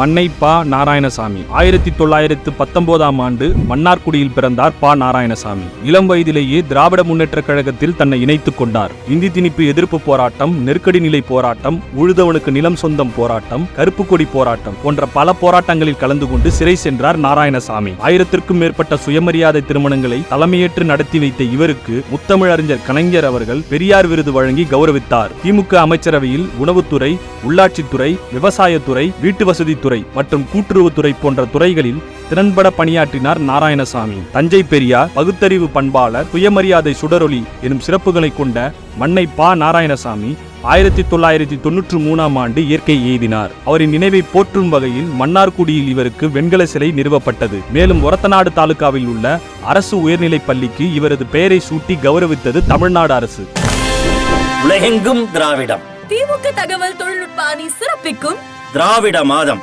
மன்னை பா நாராயணசாமி. ஆயிரத்தி தொள்ளாயிரத்து பத்தொன்பதாம் ஆண்டு மன்னார்குடியில் பிறந்தார் பா நாராயணசாமி. இளம் வயதிலேயே திராவிட முன்னேற்றக் கழகத்தில் தன்னை இணைத்துக் கொண்டார். இந்தி திணிப்பு எதிர்ப்பு போராட்டம் நெருக்கடி நிலை போராட்டம் உழுதவனுக்கு நிலம் சொந்தம் போராட்டம் கருப்பு கொடி போராட்டம் போன்ற பல போராட்டங்களில் கலந்து கொண்டு சிறை சென்றார் நாராயணசாமி. ஆயிரத்திற்கும் மேற்பட்ட சுயமரியாதை திருமணங்களை தலைமையேற்று நடத்தி வைத்த இவருக்கு முத்தமிழறிஞர் கலைஞர் அவர்கள் பெரியார் விருது வழங்கி கௌரவித்தார். திமுக அமைச்சரவையில் உணவுத்துறை உள்ளாட்சித்துறை விவசாயத்துறை வீட்டு வசதித்துறை மற்றும் கூட்டுறவுத்துறை போன்ற துறைகளில் திறன்பட பணியாற்றினார் நாராயணசாமி. தஞ்சை பெரியார் பகுத்தறிவு பண்பாளர் சுயமரியாதை சுடரொளி எனும் சிறப்புகளை கொண்ட மன்னை பா. நாராயணசாமி ஆயிரத்தி தொள்ளாயிரத்தி தொன்னூற்று மூணாம் ஆண்டு இயற்கை எய்தினார். அவரின் நினைவை போற்றும் வகையில் மன்னார்குடியில் இவருக்கு வெண்கல சிலை நிறுவப்பட்டது. மேலும் ஒரத்தநாடு தாலுகாவில் உள்ள அரசு உயர்நிலைப் பள்ளிக்கு இவரது பெயரை சூட்டி கௌரவித்தது தமிழ்நாடு அரசு. உலகெங்கும் திராவிடம். திமுக தகவல் தொழில்நுட்ப அணி சிறப்பிக்கும். திராவிட மாதம்.